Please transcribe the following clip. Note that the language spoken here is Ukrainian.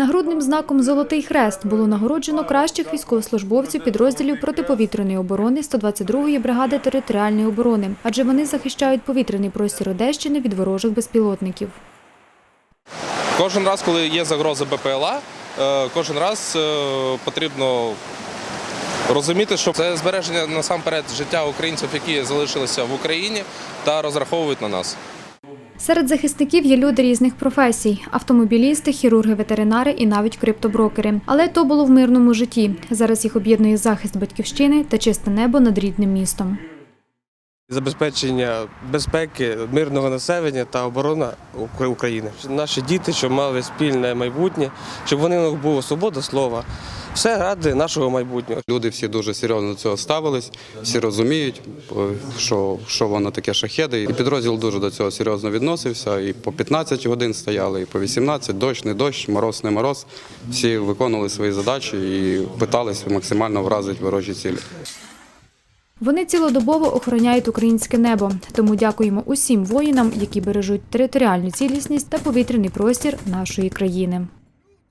Нагрудним знаком Золотий хрест було нагороджено кращих військовослужбовців підрозділів протиповітряної оборони 122-ї бригади територіальної оборони, адже вони захищають повітряний простір Одещини від ворожих безпілотників. Кожен раз, коли є загроза БПЛА, е, кожен раз е, потрібно розуміти, що це збереження насамперед життя українців, які залишилися в Україні та розраховують на нас. Серед захисників є люди різних професій: автомобілісти, хірурги, ветеринари і навіть криптоброкери. Але то було в мирному житті. Зараз їх об'єднує захист батьківщини та чисте небо над рідним містом. забезпечення безпеки мирного населення та оборона України. Наші діти, щоб мали спільне майбутнє, щоб вони них була свобода слова. Все ради нашого майбутнього. Люди всі дуже серйозно до цього ставились, всі розуміють, що, що воно таке шахеди. І підрозділ дуже до цього серйозно відносився. І по 15 годин стояли, і по 18, дощ, не дощ, мороз, не мороз. Всі виконували свої задачі і питалися максимально вразити ворожі цілі. Вони цілодобово охороняють українське небо. Тому дякуємо усім воїнам, які бережуть територіальну цілісність та повітряний простір нашої країни.